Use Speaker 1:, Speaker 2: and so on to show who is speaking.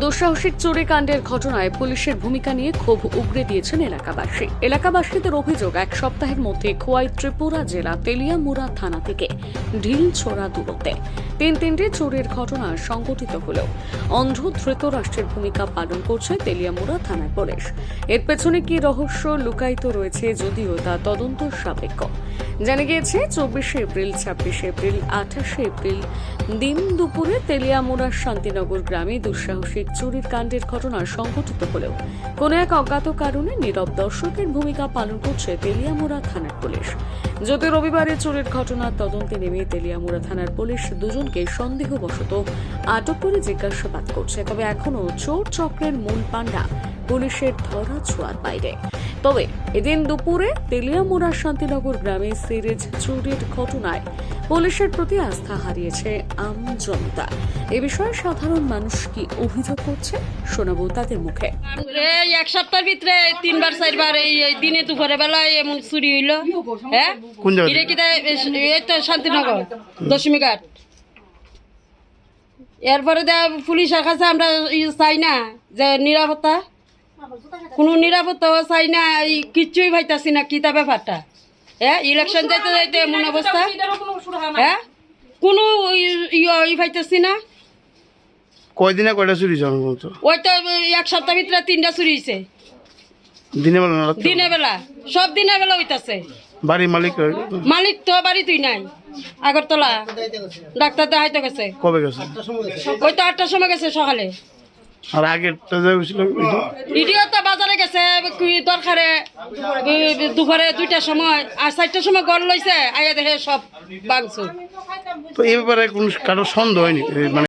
Speaker 1: দুঃসাহসিক চুরি কাণ্ডের ঘটনায় পুলিশের ভূমিকা নিয়ে ক্ষোভ উগড়ে দিয়েছেন এলাকাবাসী। এলাকাবাসীদের অভিযোগ, এক সপ্তাহের মধ্যে খোয়াই ত্রিপুরা জেলা তেলিয়ামুড়া থানা থেকে ঢিল ছোড়া দূরত্বে। তিন তিনটি চুরির ঘটনা সংঘটিত হলেও অন্ধ ধৃতরাষ্ট্রের ভূমিকা পালন করছে তেলিয়ামুড়া থানার পুলিশ। এর পেছনে কি রহস্য লুকায়িত রয়েছে যদিও তা তদন্ত সাপেক্ষ। জানা গিয়েছে, চব্বিশে এপ্রিল, ছাব্বিশে এপ্রিল, আঠাশে এপ্রিল দিন দুপুরে তেলিয়ামুড়ার শান্তিনগর গ্রামে দুঃসাহসিক চুরির কাণ্ডের ঘটনা সংঘটিত হলেও কোনো এক অজ্ঞাত কারণে নীরব দর্শকের ভূমিকা পালন করছে তেলিয়ামুড়া থানার পুলিশ। যদি রবিবারে চুরির ঘটনার তদন্তে নেমে তেলিয়ামুড়া থানার পুলিশ দুজনকে সন্দেহবশত আটক করে জিজ্ঞাসাবাদ করছে। তবে এখনও চোর চক্রের মূল পাণ্ডা পুলিশের ধরা ছোঁয়ার বাইরে। তবে এদিন দুপুরে তেলিয়ামুড়া শান্তিনগর গ্রামে সিরিজ চুরির ঘটনায় পুলিশের প্রতি আস্থা হারিয়েছে আম জনতা। এ বিষয়ে সাধারণ মানুষ কি অভিযোগ করছে শোনাবো তাদের মুখে।
Speaker 2: এই এক সপ্তাহের ভিতরে তিনবার চারবার এই দিনে দুপুরে বেলায় এমন চুরি হইল হ্যাঁ?
Speaker 3: কোন জায়গা
Speaker 2: কি এই তো শান্তিনগর দশমী ঘাট। এরপরে দে পুলিশের কাছে আমরা চাই না যে নিরাপত্তা। কোনো নিরাপত্তাও চাই না এই কিচ্ছুই পাইতাছি না কিতা ব্যাপারটা? হ্যাঁ ইলেকশন যাইতে যাইতে এমন অবস্থা? হ্যাঁ কোনো ই- ই- ই না।
Speaker 3: কয়দিনে কয়টা চুরি
Speaker 2: ওই তো এক সপ্তাহ ভিতরে তিনটা চুরি হয়েছে।
Speaker 3: দিনে বেলা না রাত্রে?
Speaker 2: বেলা সব দিনের বেলা হইতাছে।
Speaker 3: বাড়ির মালিক
Speaker 2: মালিক তো বাড়ি তুই নাই আগরতলা। ডাক্তার দেখাইতে গেছে।
Speaker 3: কবে গেছে?
Speaker 2: ওই তো আটটার সময় গেছে সকালে।
Speaker 3: আর আগেরটা যে হয়েছিল ওইটা?
Speaker 2: ইডিও তো বাজারে গেছে দরকারে? দুপুরে দুইটার সময়, আর চারটার সময় গড় লইছে আইয়া দেখে সব বাংছো
Speaker 3: তো এই ব্যাপারে কোনো কারও সন্দেহ হয়নি মানে